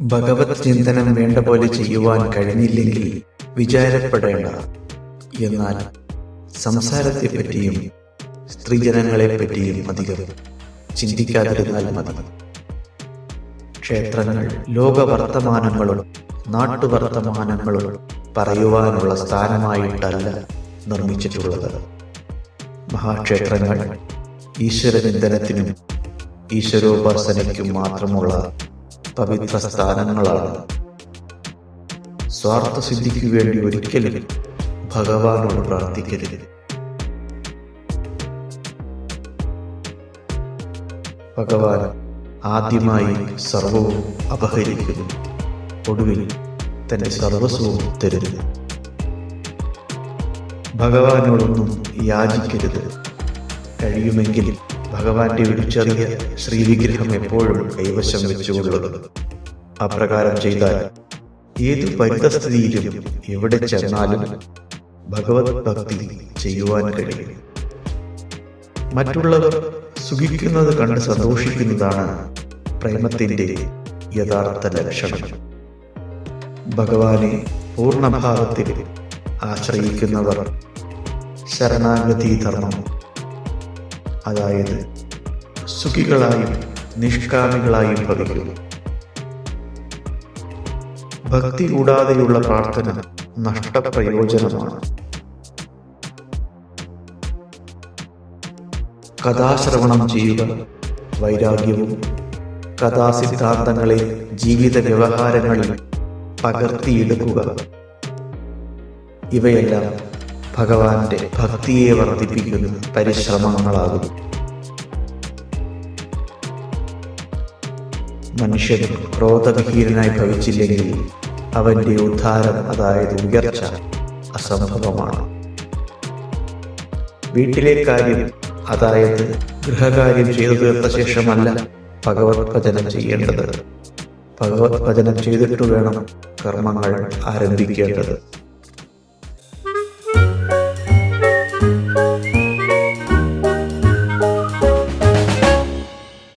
ഭഗവത് ചിന്തനം വേണ്ട പോലെ ചെയ്യുവാൻ കഴിഞ്ഞില്ലെങ്കിൽ വിചാരപ്പെടേണ്ട. എന്നാൽ സംസാരത്തെപ്പറ്റിയും സ്ത്രീജനങ്ങളെപ്പറ്റിയും അധികം ചിന്തിക്കാതിരുന്നാൽ മതി. ക്ഷേത്രങ്ങൾ ലോകവർത്തമാനങ്ങളും നാട്ടുവർത്തമാനങ്ങളും പറയുവാനുള്ള സ്ഥാനമായിട്ടല്ല നിർമ്മിച്ചിട്ടുള്ളത്. മഹാക്ഷേത്രങ്ങൾ ഈശ്വരനിന്ദനത്തിനും ഈശ്വരോപാസനയ്ക്കും മാത്രമുള്ള പവിത്ര സ്ഥാനങ്ങളാണ് സ്വാർത്ഥ സിദ്ധിക്ക് വേണ്ടി ഒരിക്കലും ഭഗവാനോട് പ്രാർത്ഥിക്കരുത്. ഭഗവാൻ ആദ്യമായി സർവവും അപഹരിക്കുന്നു. ഒടുവിൽ തന്റെ സർവസ്വവും തരുന്നു. ഭഗവാനോടൊന്നും യാചിക്കരുത്. കഴിയുമെങ്കിൽ ഭഗവാന്റെ ഒരു ചെറിയ ശ്രീവിഗ്രഹം എപ്പോഴും കൈവശം വെച്ചുകൊള്ളുന്നത് അപ്രകാരം ചെയ്താൽ ഏത് പരിതസ്ഥിതിയിലും എവിടെ ചെന്നാലും ഭഗവത് ഭക്തി ചെയ്യുവാൻ കഴിയും. മറ്റുള്ളവർ സുഖിക്കുന്നത് കണ്ട് സന്തോഷിക്കുന്നതാണ് പ്രേമത്തിന്റെ യഥാർത്ഥ ലക്ഷണം. ഭഗവാനെ പൂർണഭാവത്തിൽ ആശ്രയിക്കുന്നവർ ശരണാഗതി ധർമ്മം അതായത് സുഖികളായും നിഷ്കാമികളായും ഭവിക്കുന്നു. ഭക്തി കൂടാതെയുള്ള പ്രാർത്ഥന നഷ്ടപ്രയോജനമാണ്. കഥാശ്രവണം ചെയ്യുക വൈരാഗ്യവും കഥാസിദ്ധാന്തങ്ങളെ ജീവിത വ്യവഹാരങ്ങളിൽ പകർത്തിയെടുക്കുക. ഇവയെല്ലാം ഭഗവാന്റെ ഭക്തിയെ വർദ്ധിപ്പിക്കുന്ന പരിശ്രമങ്ങളാകുന്നു. മനുഷ്യൻ ക്രോധവിഹീനനായി ഭവിച്ചില്ലെങ്കിൽ അവന്റെ ഉദ്ധാരം അതായത് ഉയർച്ച അസംഭവമാണ്. വീട്ടിലെ കാര്യം അതായത് ഗൃഹകാര്യം ചെയ്തു തീർത്ത ശേഷമല്ല ഭഗവത് ഭജനം ചെയ്യേണ്ടത്. ഭഗവത് ഭജനം ചെയ്തിട്ട് വേണം കർമ്മങ്ങൾ ആരംഭിക്കേണ്ടത്.